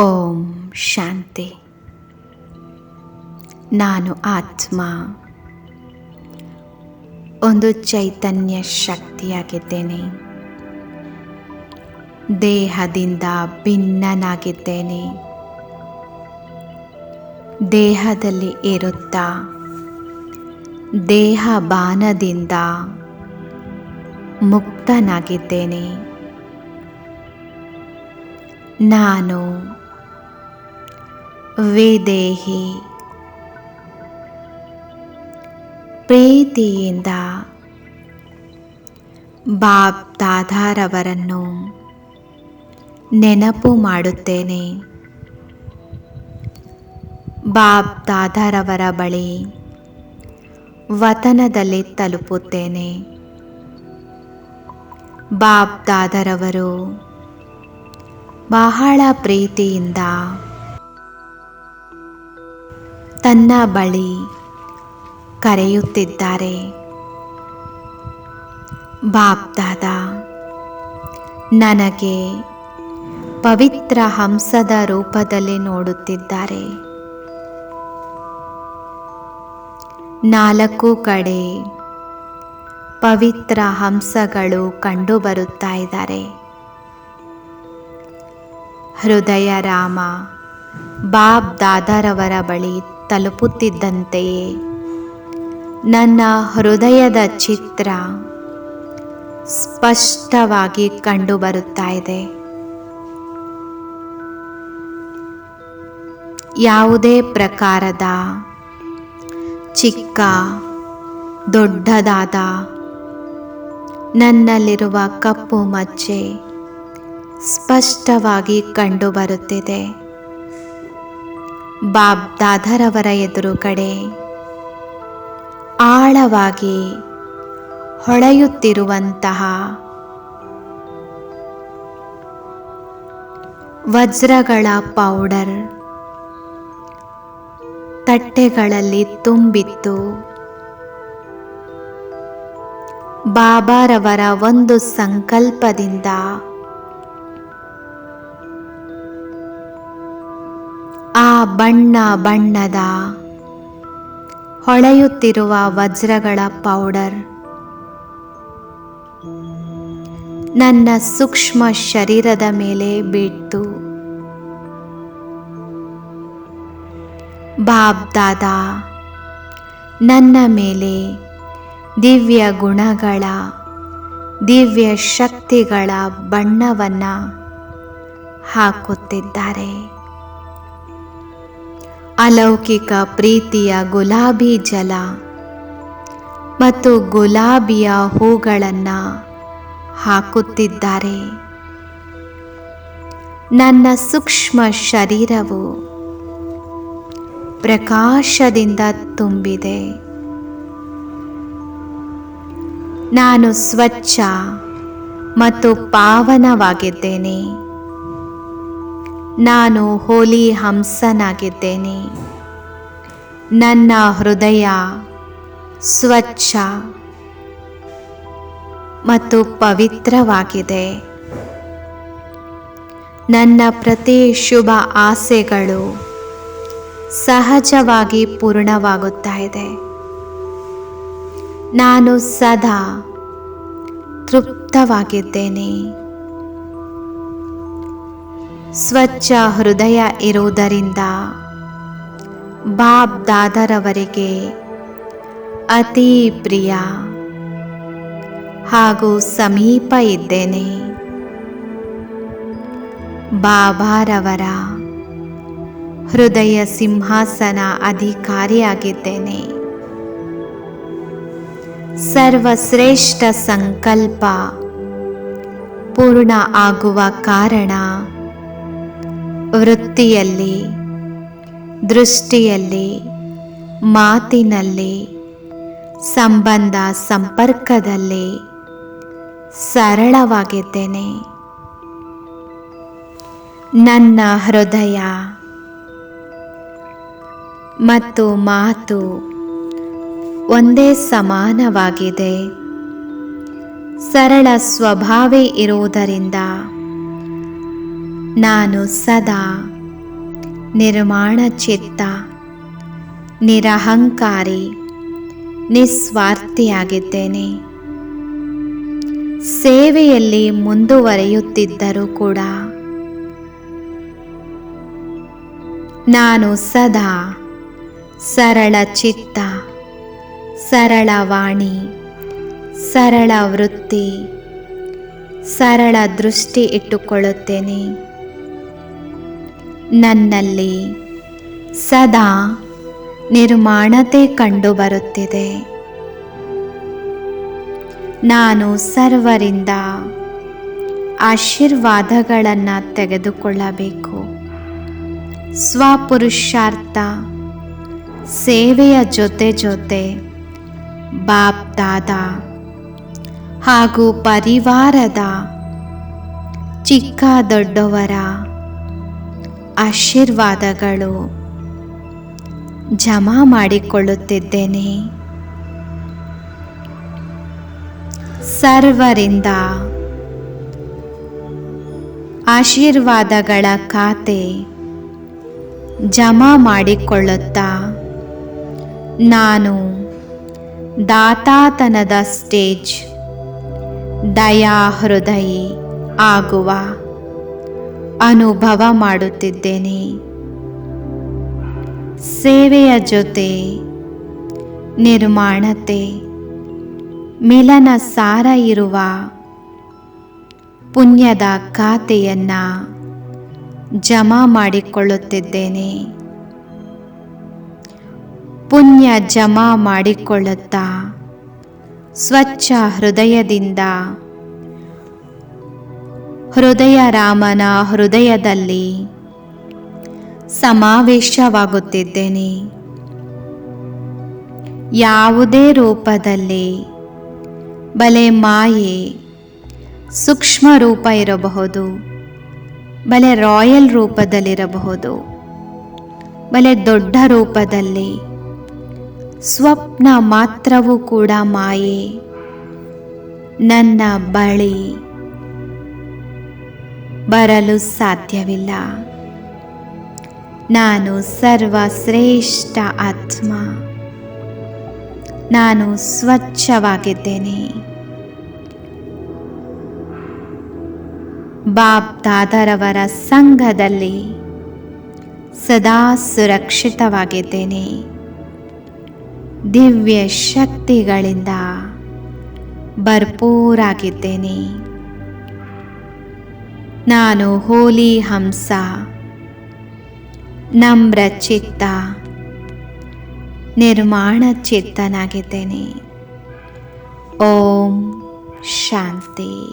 ಓಂ ಶಾಂತಿ. ನಾನು ಆತ್ಮ. ಒಂದು ಚೈತನ್ಯ ಶಕ್ತಿಯಾಗಿದ್ದೇನೆ. ದೇಹದಿಂದ ಭಿನ್ನನಾಗಿದ್ದೇನೆ. ದೇಹದಲ್ಲಿ ಇರುತ್ತಾ ದೇಹ ಬಾನದಿಂದ ಮುಕ್ತನಾಗಿದ್ದೇನೆ. ನಾನು ವಿದೇಹಿ. ಪ್ರೀತಿಯಿಂದ ಬಾಬ್ ದಾದಾರವರನ್ನು ನೆನಪು ಮಾಡುತ್ತೇನೆ. ಬಾಬ್ ದಾದಾರವರ ಬಳಿ ವತನದಲ್ಲಿ ತಲುಪುತ್ತೇನೆ. ಬಾಬ್ ದಾದರವರು ಬಹಳ ಪ್ರೀತಿಯಿಂದ ತನ್ನ ಬಳಿ ಕರೆಯುತ್ತಿದ್ದಾರೆ. ಬಾಪ್ದಾದ ನನಗೆ ಪವಿತ್ರ ಹಂಸದ ರೂಪದಲ್ಲಿ ನೋಡುತ್ತಿದ್ದಾರೆ. ನಾಲ್ಕು ಕಡೆ ಪವಿತ್ರ ಹಂಸಗಳು ಕಂಡುಬರುತ್ತಾ ಇದ್ದಾರೆ. ಹೃದಯ ರಾಮ ಬಾಬ್ ದಾದಾರವರ ಬಳಿ ತಲುಪುತ್ತಿದ್ದಂತೆಯೇ ನನ್ನ ಹೃದಯದ ಚಿತ್ರ ಸ್ಪಷ್ಟವಾಗಿ ಕಂಡುಬರುತ್ತಾ ಇದೆ. ಯಾವುದೇ ಪ್ರಕಾರದ ಚಿಕ್ಕ, ದೊಡ್ಡದಾದ, ನನ್ನಲ್ಲಿರುವ ಕಪ್ಪು ಮಚ್ಚೆ ಸ್ಪಷ್ಟವಾಗಿ ಕಂಡುಬರುತ್ತಿದೆ. ಬಾಬ್ ದಾದರವರ ಎದುರುಗಡೆ ಆಳವಾಗಿ ಹೊಳೆಯುತ್ತಿರುವಂತಹ ವಜ್ರಗಳ ಪೌಡರ್ ತಟ್ಟೆಗಳಲ್ಲಿ ತುಂಬಿತ್ತು. ಬಾಬಾರವರ ಒಂದು ಸಂಕಲ್ಪದಿಂದ ಬಣ್ಣ ಬಣ್ಣದ. ಹೊಳೆಯುತ್ತಿರುವ ವಜ್ರಗಳ ಪೌಡರ್. ನನ್ನ ಸೂಕ್ಷ್ಮ ಶರೀರದ ಮೇಲೆ ಬಿಟ್ಟು ಬಾಬ್ದಾದ ನನ್ನ ಮೇಲೆ ದಿವ್ಯ ಗುಣಗಳ, ದಿವ್ಯ ಶಕ್ತಿಗಳ ಬಣ್ಣವನ್ನು ಹಾಕುತ್ತಿದ್ದಾರೆ. ಅಲೌಕಿಕ ಪ್ರೀತಿಯ ಗುಲಾಬಿ ಜಲ ಮತ್ತು ಗುಲಾಬಿಯ ಹೂಗಳನ್ನು ಹಾಕುತ್ತಿದ್ದಾರೆ. ನನ್ನ ಸೂಕ್ಷ್ಮ ಶರೀರವು ಪ್ರಕಾಶದಿಂದ ತುಂಬಿದೆ. ನಾನು ಸ್ವಚ್ಛ ಮತ್ತು ಪಾವನವಾಗಿದ್ದೇನೆ. ನಾನು ಹೋಲಿ ಹಂಸನಾಗಿದ್ದೇನೆ. ನನ್ನ ಹೃದಯ ಸ್ವಚ್ಛ ಮತ್ತು ಪವಿತ್ರವಾಗಿದೆ. ನನ್ನ ಪ್ರತಿ ಶುಭ ಆಸೆಗಳು ಸಹಜವಾಗಿ ಪೂರ್ಣವಾಗುತ್ತಾ ಇದೆ. ನಾನು ಸದಾ ತೃಪ್ತವಾಗಿದ್ದೇನೆ. ಸ್ವಚ್ಛ ಹೃದಯ ಇರುವುದರಿಂದ ಬಾಬ್ ದಾದರವರಿಗೆ ಅತಿ ಪ್ರಿಯ ಹಾಗೂ ಸಮೀಪ ಇದ್ದೇನೆ. ಬಾಬಾರವರ ಹೃದಯ ಸಿಂಹಾಸನ ಅಧಿಕಾರಿಯಾಗಿದ್ದೇನೆ. ಸರ್ವಶ್ರೇಷ್ಠ ಸಂಕಲ್ಪ ಪೂರ್ಣ ಆಗುವ ಕಾರಣ ವೃತ್ತಿಯಲ್ಲಿ, ದೃಷ್ಟಿಯಲ್ಲಿ, ಮಾತಿನಲ್ಲಿ, ಸಂಬಂಧ ಸಂಪರ್ಕದಲ್ಲಿ ಸರಳವಾಗಿದ್ದೇನೆ. ನನ್ನ ಹೃದಯ ಮತ್ತು ಮಾತು ಒಂದೇ ಸಮಾನವಾಗಿದೆ. ಸರಳ ಸ್ವಭಾವೇ ಇರುವುದರಿಂದ ನಾನು ಸದಾ ನಿರ್ಮಾಣ ಚಿತ್ತ, ನಿರಹಂಕಾರಿ, ನಿಸ್ವಾರ್ಥಿಯಾಗಿದ್ದೇನೆ. ಸೇವೆಯಲ್ಲಿ ಮುಂದುವರಿಯುತ್ತಿದ್ದರೂ ಕೂಡ ನಾನು ಸದಾ ಸರಳ ಚಿತ್ತ, ಸರಳ ವಾಣಿ, ಸರಳ ವೃತ್ತಿ, ಸರಳ ದೃಷ್ಟಿ ಇಟ್ಟುಕೊಳ್ಳುತ್ತೇನೆ. ನನ್ನಲ್ಲಿ ಸದಾ ನಿರ್ಮಾಣತೆ ಕಂಡುಬರುತ್ತಿದೆ. ನಾನು ಸರ್ವರಿಂದ ಆಶೀರ್ವಾದಗಳನ್ನು ತೆಗೆದುಕೊಳ್ಳಬೇಕು. ಸ್ವಪುರುಷಾರ್ಥ ಸೇವೆಯ ಜೊತೆ ಜೊತೆ ಬಾಪ್ ಹಾಗೂ ಪರಿವಾರದ ಚಿಕ್ಕ ದೊಡ್ಡವರ ಆಶೀರ್ವಾದಗಳು. ಜಮಾ ಮಾಡಿಕೊಳ್ಳುತ್ತಿದ್ದೇನೆ. ಸರ್ವರಿಂದ ಆಶೀರ್ವಾದಗಳ ಖಾತೆ ಜಮಾ ಮಾಡಿಕೊಳ್ಳುತ್ತಾ ನಾನು ದಾತಾತನದ ಸ್ಟೇಜ್ ದಯಾ ಹೃದಯಿ ಆಗುವ. ಅನುಭವ ಮಾಡುತ್ತಿದ್ದೇನೆ. ಸೇವೆಯ ಜೊತೆ, ನಿರ್ಮಾಣತೆ, ಮಿಲನ ಸಾರ ಇರುವ ಪುಣ್ಯದ ಖಾತೆಯನ್ನು ಜಮಾ ಮಾಡಿಕೊಳ್ಳುತ್ತಿದ್ದೇನೆ. ಪುಣ್ಯ ಜಮಾ ಮಾಡಿಕೊಳ್ಳುತ್ತಾ, ಸ್ವಚ್ಛ ಹೃದಯದಿಂದ ಹೃದಯ ರಾಮನ ಹೃದಯದಲ್ಲಿ ಸಮಾವೇಶವಾಗುತ್ತಿದ್ದೇನೆ. ಯಾವುದೇ ರೂಪದಲ್ಲಿ ಬಲೆ ಮಾಯೆ, ಸೂಕ್ಷ್ಮ ರೂಪ ಇರಬಹುದು, ಬಲೆ ರಾಯಲ್ ರೂಪದಲ್ಲಿರಬಹುದು, ಬಲೆ ದೊಡ್ಡ ರೂಪದಲ್ಲಿ ಸ್ವಪ್ನ ಮಾತ್ರವೂ ಕೂಡ ಮಾಯೆ, ನನ್ನ ಬಳಿ ಬರಲು ಸಾಧ್ಯವಿಲ್ಲ. ನಾನು ಸರ್ವಶ್ರೇಷ್ಠ ಆತ್ಮ. ನಾನು ಸ್ವಚ್ಛವಾಗಿದ್ದೇನೆ. ಬಾಬ್ ದಾದರವರ ಸಂಘದಲ್ಲಿ ಸದಾ ಸುರಕ್ಷಿತವಾಗಿದ್ದೇನೆ. ದಿವ್ಯ ಶಕ್ತಿಗಳಿಂದ ಭರ್ಪೂರಾಗಿದ್ದೇನೆ. ನಾನು ಹೋಲಿ ಹಂಸ. ನಮ್ರ ಚಿತ್ತ ನಿರ್ಮಾಣ ಚಿತ್ತನಾಗಿದ್ದೇನೆ. ಓಂ ಶಾಂತಿ.